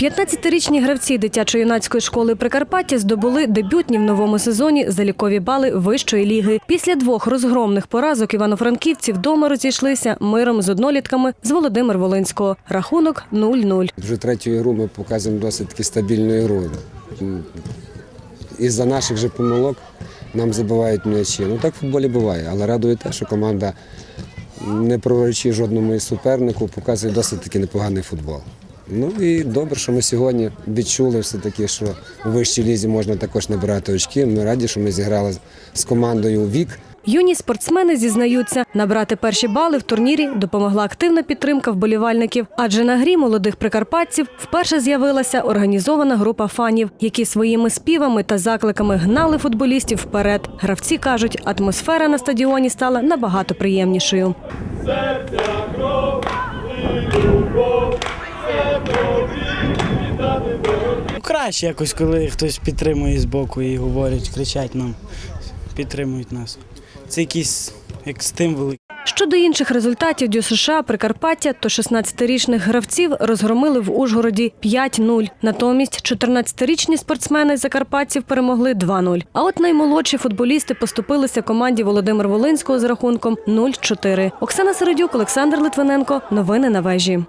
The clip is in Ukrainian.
15-річні гравці дитячо-юнацької школи Прикарпаття здобули дебютні в новому сезоні залікові бали вищої ліги. Після двох розгромних поразок івано-франківці вдома розійшлися миром з однолітками з Володимир Волинського. Рахунок 0-0. Вже третю ігру ми показуємо досить таки стабільну ігру. Із-за наших же помилок нам забивають м'ячі. Ну так в футболі буває, але радує те, що команда, не програючи жодному супернику, показує досить таки непоганий футбол. Ну і добре, що ми сьогодні відчули все-таки, що у вищій лізі можна також набирати очки. Ми раді, що ми зіграли з командою у вік. Юні спортсмени зізнаються, набрати перші бали в турнірі допомогла активна підтримка вболівальників, адже на грі молодих прикарпатців вперше з'явилася організована група фанів, які своїми співами та закликами гнали футболістів вперед. Гравці кажуть, атмосфера на стадіоні стала набагато приємнішою. Ну, Краще якось, коли хтось підтримує з боку і говорять, кричать нам, підтримують нас. Це якийсь як стимул. Щодо інших результатів Дю США Прикарпаття, то 16-річних гравців розгромили в Ужгороді 5-0. Натомість 14-річні спортсмени закарпатців перемогли 2-0. А от наймолодші футболісти поступилися команді Володимир Волинського з рахунком 0-4. Оксана Середюк, Олександр Литвиненко. Новини на вежі.